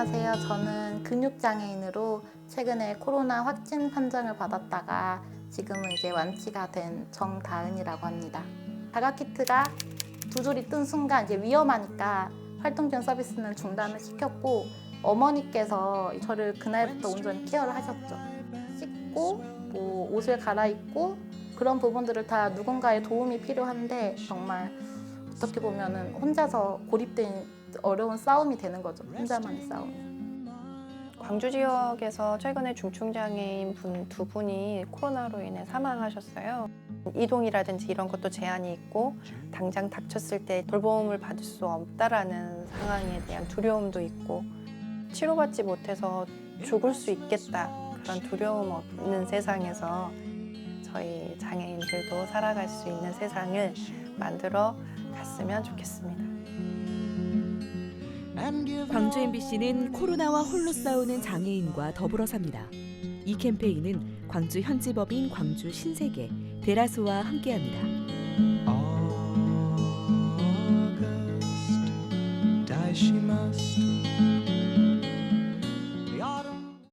안녕하세요. 저는 근육장애인으로 최근에 코로나 확진 판정을 받았다가 지금은 이제 완치가 된 정다은이라고 합니다. 자가키트가 두 줄이 뜬 순간 이제 위험하니까 활동 지원 서비스는 중단을 시켰고 어머니께서 저를 그날부터 온전히 케어를 하셨죠. 씻고 뭐 옷을 갈아입고 그런 부분들을 다 누군가의 도움이 필요한데 정말 어떻게 보면은 혼자서 고립된 어려운 싸움이 되는 거죠. 혼자만의 싸움. 광주 지역에서 최근에 중증장애인 분 두 분이 코로나로 인해 사망하셨어요. 이동이라든지 이런 것도 제한이 있고 당장 닥쳤을 때 돌봄을 받을 수 없다라는 상황에 대한 두려움도 있고 치료받지 못해서 죽을 수 있겠다 그런 두려움 없는 세상에서 저희 장애인들도 살아갈 수 있는 세상을 만들어 갔으면 좋겠습니다. 광주 MBC는 코로나와 홀로 싸우는 장애인과 더불어 삽니다. 이 캠페인은 광주 현지법인 광주 신세계 데라소와 함께합니다. August,